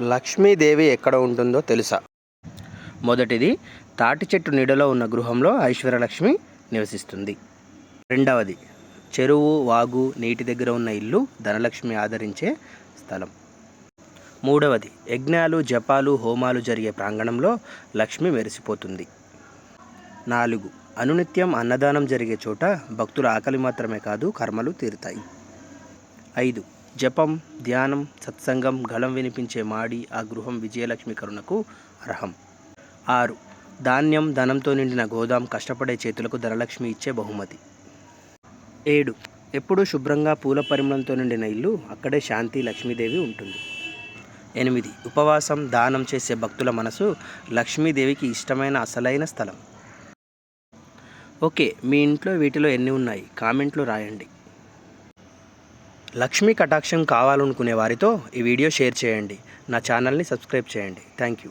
లక్ష్మీదేవి ఎక్కడ ఉంటుందో తెలుసా? మొదటిది తాటి చెట్టు నీడలో ఉన్న గృహంలో ఐశ్వర్యలక్ష్మి నివసిస్తుంది. రెండవది చెరువు వాగు నీటి దగ్గర ఉన్న ఇల్లు ధనలక్ష్మి ఆదరించే స్థలం. మూడవది యజ్ఞాలు జపాలు హోమాలు జరిగే ప్రాంగణంలో లక్ష్మి మెరిసిపోతుంది. నాలుగు అనునిత్యం అన్నదానం జరిగే చోట భక్తుల ఆకలి మాత్రమే కాదు కర్మలు తీరుతాయి. ఐదు జపం ధ్యానం సత్సంగం గళం వినిపించే మాడి ఆ గృహం విజయలక్ష్మి కరుణకు అర్హం. ఆరు. ధాన్యం ధనంతో నిండిన గోదాం కష్టపడే చేతులకు ధనలక్ష్మి ఇచ్చే బహుమతి. ఏడు. ఎప్పుడూ శుభ్రంగా పూల పరిమళంతో నిండిన ఇల్లు అక్కడే శాంతి లక్ష్మీదేవి ఉంటుంది. ఎనిమిది. ఉపవాసం దానం చేసే భక్తుల మనసు లక్ష్మీదేవికి ఇష్టమైన అసలైన స్థలం. ఓకే. మీ ఇంట్లో వీటిలో ఎన్ని ఉన్నాయి? కామెంట్లు రాయండి. లక్ష్మీ కటాక్షం కావాలనుకునే వారితో ఈ వీడియో షేర్ చేయండి. నా ఛానల్ని సబ్స్క్రైబ్ చేయండి. Thank you.